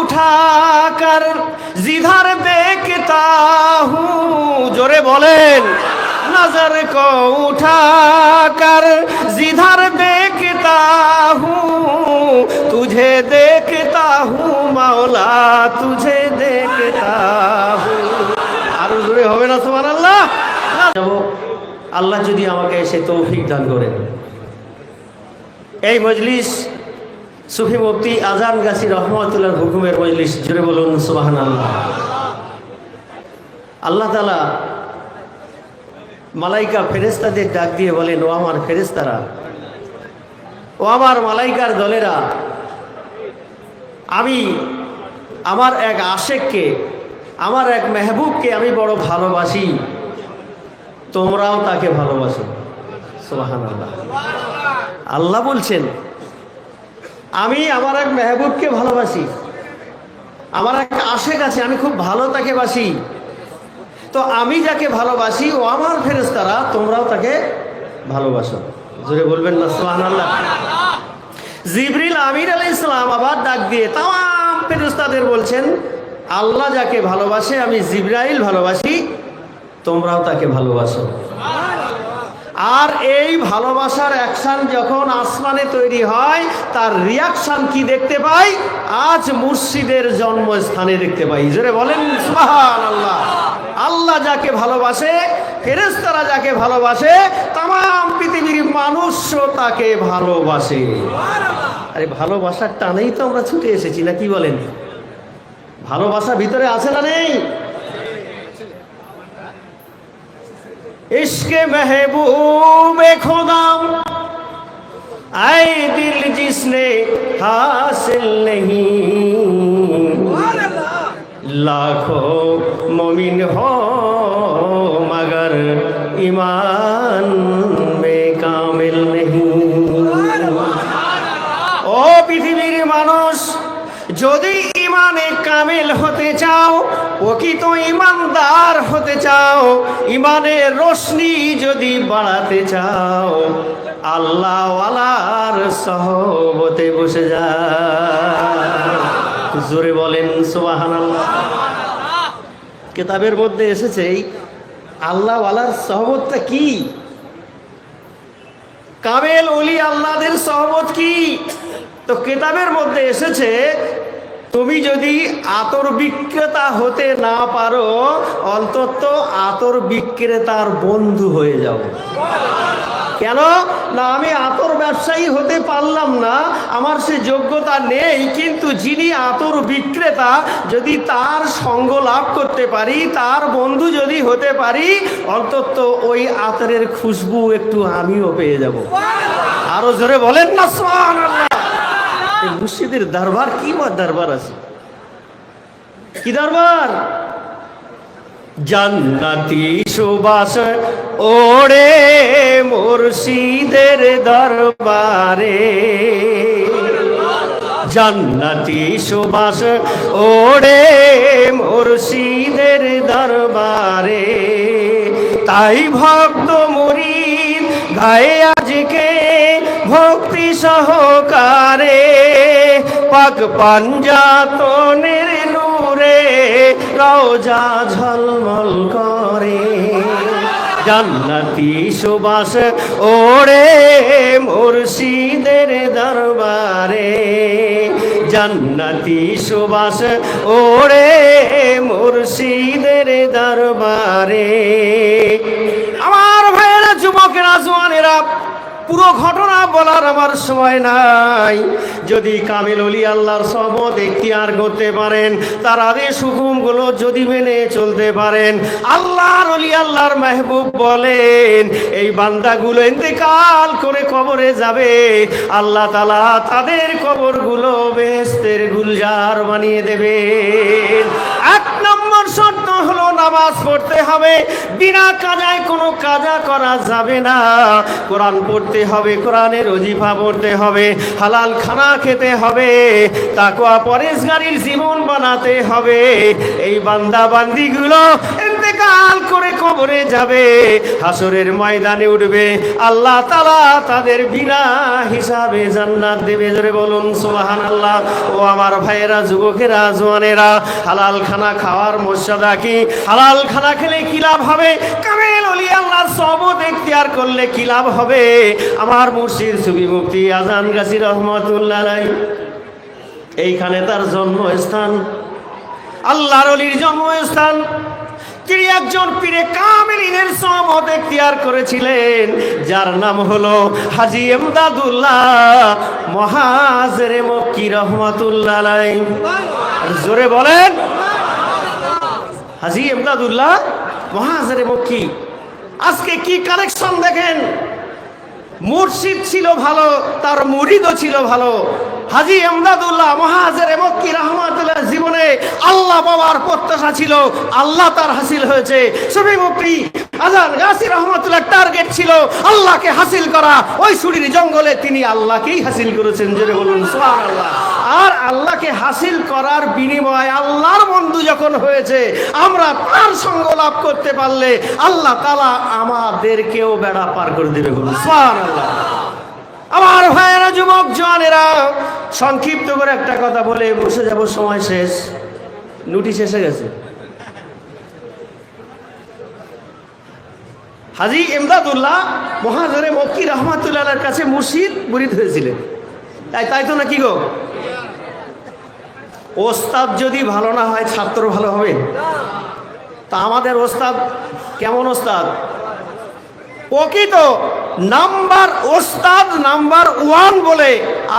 উঠাকার জিধার দেখতা হু, জোরে বলেন। নজর কো উঠাকার জিধার দেখতা হু, তুঝে দেখতা হু, মাওলা, তুঝে দেখতা হু। আরও জোরে হবে না তোমার আল্লাহ আল্লাহ যদি আমাকে সে তৌফিক দান করেন। এই মজলিস সুফি মুফতি আজান গাছি রহমতুল্লাহ হুকুমের মজলিস জুড়ে বলুন সুবাহান আল্লাহ আল্লাহ তালা মালাইকা ফেরেস্তাদের ডাক দিয়ে বলেন, ও আমার ফেরেস্তারা ও আমার মালাইকার দলেরা, আমি আমার এক আশেককে, আমার এক মেহবুবকে আমি বড় ভালোবাসি। তোমরাও তাকে ভালোবাসো। সুবাহান আল্লাহ আল্লাহ বলছেন আমি আমার এক মেহবুবকে ভালোবাসি। আমার এক আশেক আছে, আমি খুব ভালো তাকে বাসি। তো আমি যাকে ভালোবাসি, ও আমার ফেরেস্তারা তোমরাও তাকে ভালোবাসো। জোরে বলবেন না সোহান আল্লাহ জিবরিল আমির আলাই ইসলাম আবার ডাক দিয়ে তাম ফেরেস্তাদের বলছেন, আল্লাহ যাকে ভালোবাসে, আমি জিব্রাইল ভালোবাসি, তোমরাও তাকে ভালোবাসো। আর এই ভালোবাসার অ্যাকশন যখন আসমানে তৈরি হয়, তার রিয়াকশান কি দেখতে পাই? আজ মুর্শিদের জন্মস্থানে দেখতে পাই। জোরে বলেন আল্লাহ আল্লাহ যাকে ভালোবাসে ফেরেস্তারা যাকে ভালোবাসে তাম পৃথিবীর মানুষও তাকে ভালোবাসে। আরে ভালোবাসার টানেই তো আমরা ছুটে এসেছি, না কি বলেন? ভালোবাসা ভিতরে আছে না নেই? इश्क महबूब खुदा आए दिल जिसने हासिल नहीं लाखों मोमिन हो मगर ईमान में कामिल नहीं ও পৃথিবীর মানুষ যদি ইমানে কামিল হতে চাও প্রকৃত ইমানদার হতে চাও, ইমানের রোশনি যদি বাড়াতে চাও আল্লাহ আল্লাহওয়ালার সহবতে বসে যা জোরে বলেন আল্লাহ কেতাবের মধ্যে এসেছে এই আল্লাহওয়ালার সহবতটা কি? কামেল অলি আল্লাহদের সহমত কি? তো কেতাবের মধ্যে এসেছে তুমি যদি আতর বিক্রেতা হতে না পারো, অন্তত আতর বিক্রেতার বন্ধু হয়ে যাও কেন? না, আমি আতর ব্যবসায়ী হতে পারলাম না, আমার সে যোগ্যতা নেই, কিন্তু যিনি আতর বিক্রেতা, যদি তার সঙ্গ লাভ করতে পারি, তার বন্ধু যদি হতে পারি, অন্তত ওই আতরের খুশবু একটু আমিও পেয়ে যাব। আরও জোরে বলেন না মুর্শিদের দরবার কি দরবার আছে? কি দরবার? জান্নাতি সুবাস ওড়ে মুর্শিদের দরবারে। জান্নাতি সুবাস ওড়ে মুর্শিদের দরবারে। তাই ভক্ত মুরিদ গায়ে আজকে ভক্তি সহকারে পাক পাঞ্জাতনের নূরে রওজা ঝলমল করে। জান্নাতি সুবাস ওড়ে মুর্শিদের দরবারে। জান্নাতি সুবাস ওড়ে মুর্শিদের দরবারে। আমার ভাইয়েরা, যুবকেরা, জোয়ানেরা পুরো ঘটনা বলার আমার সময় নাই। যদি কামিল অলি আল্লাহর সহমত এখতিয়ার করতে পারেন, তার আদেশ হুকুমগুলো যদি মেনে চলতে পারেন, আল্লাহর অলি আল্লাহর মেহবুব বলেন, এই বান্দাগুলো ইন্তেকাল করে কবরে যাবে। আল্লাহ তালা তাদের কবরগুলো বেহেস্তের গুলজার বানিয়ে দেবেন। এক হলো নামাজ পড়তে হবে। বিনা কাজায় কোনো কাজা করা যাবে না। কোরআন পড়তে হবে, কোরআনের অজিফা পড়তে হবে, হালাল খানা খেতে হবে তাকুয়া পরেশগারির জীবন বানাতে হবে। এই বান্দা বান্দিগুলো ইন্তেকাল করে কবরে যাবে। হাসরের ময়দানে উঠবে। আল্লাহ তালা তাদের বিনা হিসাবে জান্নাত দেবে। জোরে বলুন সুবাহান আল্লাহ ও আমার ভাইয়েরা, যুবকেরা, জোয়ানেরা হালাল খানা খাওয়ার মর্যাদা কি? হালাল খানা খেলে কি লাভ হবে? কামেল অলি আল্লাহর সবত এখতিয়ার করলে কি লাভ হবে? আমার মুর্শিদ সুবি মুক্তি আজান গাছি রহমতুল্লাহ। এইখানে তার জন্মস্থান। আল্লাহর অলির জন্মস্থান। তিনি একজন পীরে কামেলিনের সহমত এখতিয়ার করেছিলেন, যার নাম হলো হাজি এমদাদুল্লাহ মহাজরে মক্কি রহমতুল্লাহ। জোরে বলেন, হাজি এমদাদুল্লাহ মহাজরে মক্কি আজকে কি কালেকশন দেখেন মুর্শিদ ছিল ভালো, তার মুরিদও ছিল ভালো হাজি এমদাদুল্লাহ মহাজের মক্কি রহমাতুল্লাহ জীবনে আল্লাহ বাবার প্রত্যাশা ছিল, আল্লাহ তার হাসিল হয়েছে। সবই মুক্তি আজান গাছি টার্গেট ছিল আল্লাহকে হাসিল করা। ওই সুরির জঙ্গলে তিনি আল্লাহকেই হাসিল করেছেন, জোরে বলুন আর আল্লাহকে হাসিল করার বিনিময়ে আল্লাহর বন্ধু যখন হয়েছে, আমরা তার সঙ্গ লাভ করতে পারলে আল্লাহ তালা আমাদেরকেও বেড়া পার করে দেবে, বলুন, সুবহানাল্লাহ। আমার ভাইয়েরা, যুবক জওয়ানেরা, সংক্ষিপ্ত করে একটা কথা বলে বসে যাব, সময় শেষ। নোটিশ এসে গেছে। হাজি এমদাদুল্লাহ মহাজরে মক্কি রহমাতুল্লাহর কাছে মুর্শিদ মুরিদ হয়েছিলেন। তাই তাই তো নাকি গো? ওস্তাদ যদি ভালো না হয়, ছাত্র ভালো হবে। তা আমাদের ওস্তাদ কেমন ওস্তাদ? প্রকৃত নাম্বার ওস্তাদ, নাম্বার ওয়ান বলে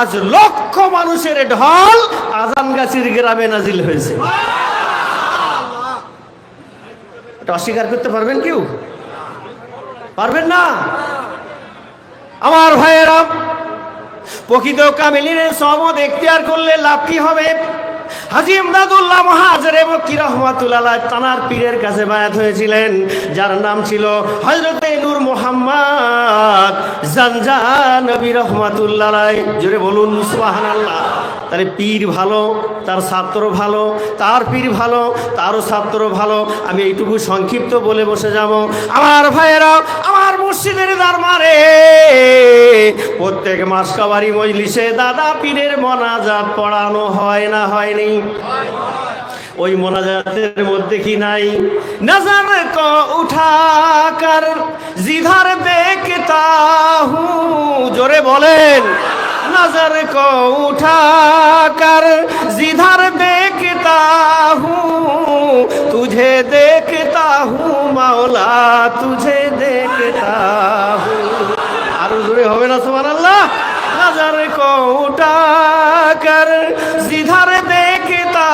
আজ লক্ষ মানুষের ঢল আজানগাছির গ্রামে নাজিল হয়েছে। এটা অস্বীকার করতে পারবেন কেউ? পারবেন না? আমার ভাইয়েরা, প্রকৃত কামিলিনের সহমত এখতিয়ার করলে লাভ কি হবে? হাজি ইমদাদুল্লাহ মহাজের মক্কি রহমাতুল্লাহ তানার পীরের কাছে বায়াত হয়েছিলেন, যার নাম ছিল হজরতে নূর মোহাম্মদ জানজা নবী রহমাতুল্লাহ জোরে বলুন, সুবহানাল্লাহ। তাহলে পীর ভালো, তার ছাত্র ভালো, তার পীর ভালো, তারও ছাত্র ভালো। আমি এইটুকু সংক্ষিপ্ত বলে বসে যাব। আমার ভাইয়েরা, আমার মসজিদের দরবারে প্রত্যেক মাস কাবারি মজলিসে দাদা পীরের মনাজাত পড়ানো হয় না হয়নি। ওই মোনাজাতের মধ্যে কি নাই? নজর কো উঠা কর জিধার দেখতা হু জোরে বলেন। नजर को उठा कर जिधर देखता हूँ तुझे देखता हूँ मौला तुझे देखता हूँ আরো জোরে হবে না সুমান আল্লাহ नजर को उठा कर जिधर देखता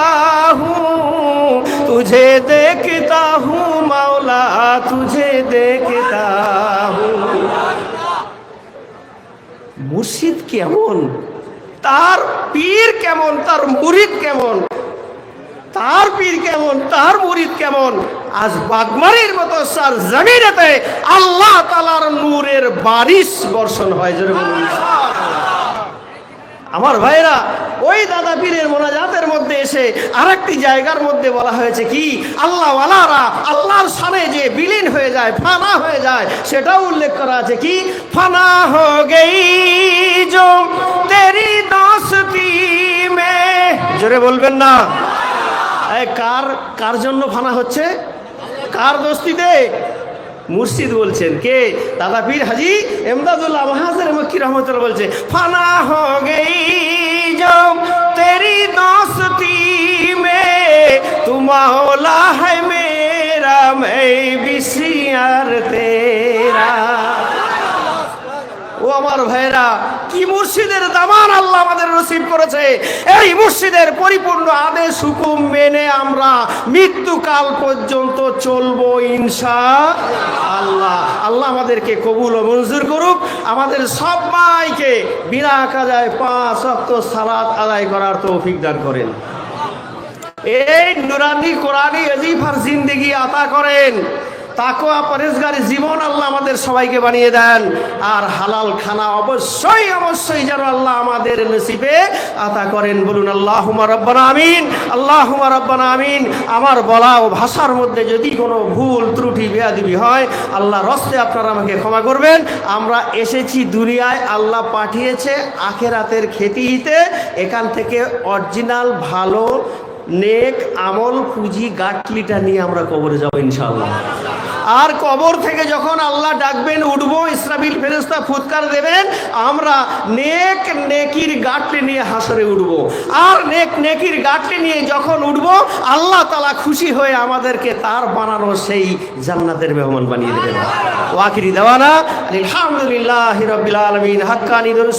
हूँ तुझे देखता हूँ मौला तुझे देखता हूँ মুর্শিদ কেমন? তার পীর কেমন? তার মুরিদ কেমন? তার পীর কেমন? তার মুরিদ কেমন? আজ বাগমারির মতো সার জমিনেতে আল্লাহ তালার নূরের বারিশ বর্ষণ হয় বলুন। আমার ভাইরা ওই দাদা পীরের মোনাজাতের মধ্যে এসে আরেকটি জায়গার মধ্যে বলা হয়েছে কি? আল্লাহ ওয়ালারা আল্লাহর সামনে যে বিলীন হয়ে যায়, ফানা হয়ে যায়, সেটাও উল্লেখ করা আছে কি? ফানা হো গেই জো তেরি দোস্তি মে। জোরে বলবেন না। কার কার জন্য ফানা হচ্ছে? কার দোস্তিতে? মুর্শিদ বলছেন, কে? দাদা পীর হাজি এমদাদুল্লাহ মহাজের মক্কি রহমতুল্লাহ বলছে, ফানা হো গেই জম তেরি দোস্তি মে তুমা হোলা হ্যায় মেরা, মে বিশিয়ার তেরা। ও আমার ভাইরা কি মুর্শিদের দামান আল্লাহ আমাদের নসিব করেছে? এই মুর্শিদের পরিপূর্ণ আদেশ, হুকুম মেনে আমরা মৃত্যুকাল পর্যন্ত চলবো ইনশা আল্লাহ আল্লাহ আমাদেরকে কবুল ও মঞ্জুর করুক। আমাদের সবাইকে বিনা কাজায় পাঁচ অক্ত সালাত আদায় করার তৌফিক দান করেন। এই নুরানি কোরআনি অজিফার জিন্দিগি আতা করেন। তাকোয়া পরেশগারি জীবন আল্লাহ আমাদের সবাইকে বানিয়ে দেন। আর হালাল খানা অবশ্যই অবশ্যই যেন আল্লাহ আমাদের নসিবে আতা করেন। বলুন আল্লাহ রব্বানা আমিন আল্লাহ রব্বানা আমিন। আমার বলা ও ভাষার মধ্যে যদি কোনো ভুল, ত্রুটি, বেয়াদিবি হয়, আল্লাহ রস্তে আপনারা আমাকে ক্ষমা করবেন। আমরা এসেছি দুনিয়ায়, আল্লাহ পাঠিয়েছে আখেরাতের খেতিতে। এখান থেকে অরিজিনাল, ভালো নেক, আমল, পুঁজি, গাটলিটা নিয়ে আমরা কবরে যাব ইনশাআল্লাহ। আর কবর থেকে যখন আল্লাহ ডাকবেন, উঠবো, ইসরাবিল ফেরেস্তা ফুৎকার দেবেন, আমরা নেক, নেকির গাটলি নিয়ে হাসরে উঠবো। আর নেক, নেকির গাটলি নিয়ে যখন উঠবো, আল্লাহ তালা খুশি হয়ে আমাদেরকে তার বানানো সেই জান্নাতের মেহমান বানিয়ে দেবেন। ওয়াকিরি দেওয়ানা, আলহামদুলিল্লাহ রবিল আলমিন, হাক্কানি দরুদ